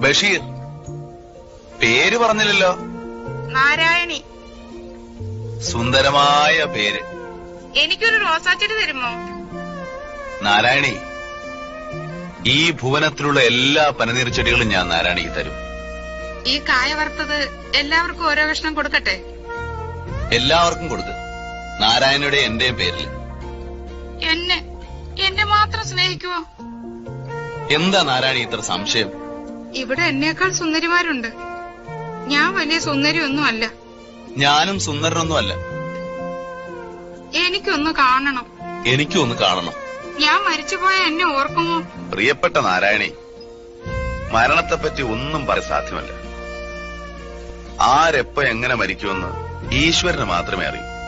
ബഷീർ പേര് പറഞ്ഞില്ലല്ലോ. നാരായണി. സുന്ദരമായ പേര്. എനിക്കൊരു റോസാച്ചെടി തരുമോ? നാരായണി ഈ ഭുവനത്തിലുള്ള എല്ലാ പനനീർ ചെടികളും ഞാൻ നാരായണിക്ക് തരും. ഈ കായ വറുത്തത് എല്ലാവർക്കും ഓരോ കഷ്ണം കൊടുക്കട്ടെ? എല്ലാവർക്കും കൊടുക്ക് നാരായണയുടെ എന്റെ പേരിൽ. എന്നെ എന്നെ മാത്രം സ്നേഹിക്കുവോ? എന്താ നാരായണി ഇത്ര സംശയം? ഇവിടെ എന്നേക്കാൾ സുന്ദരിമാരുണ്ട്. ഞാൻ വലിയ സുന്ദരിയൊന്നും അല്ല ഞാനും സുന്ദരനൊന്നുമല്ല. എനിക്കൊന്ന് കാണണം. എനിക്കും ഒന്ന് കാണണം. ഞാൻ മരിച്ചുപോയ എന്നെ ഓർക്കുമോ? പ്രിയപ്പെട്ട നാരായണി മരണത്തെപ്പറ്റി ഒന്നും പറയാൻ സാധ്യമല്ല. ആരെപ്പോ എങ്ങനെ മരിക്കുമെന്ന് ഈശ്വരന് മാത്രമേ അറിയൂ.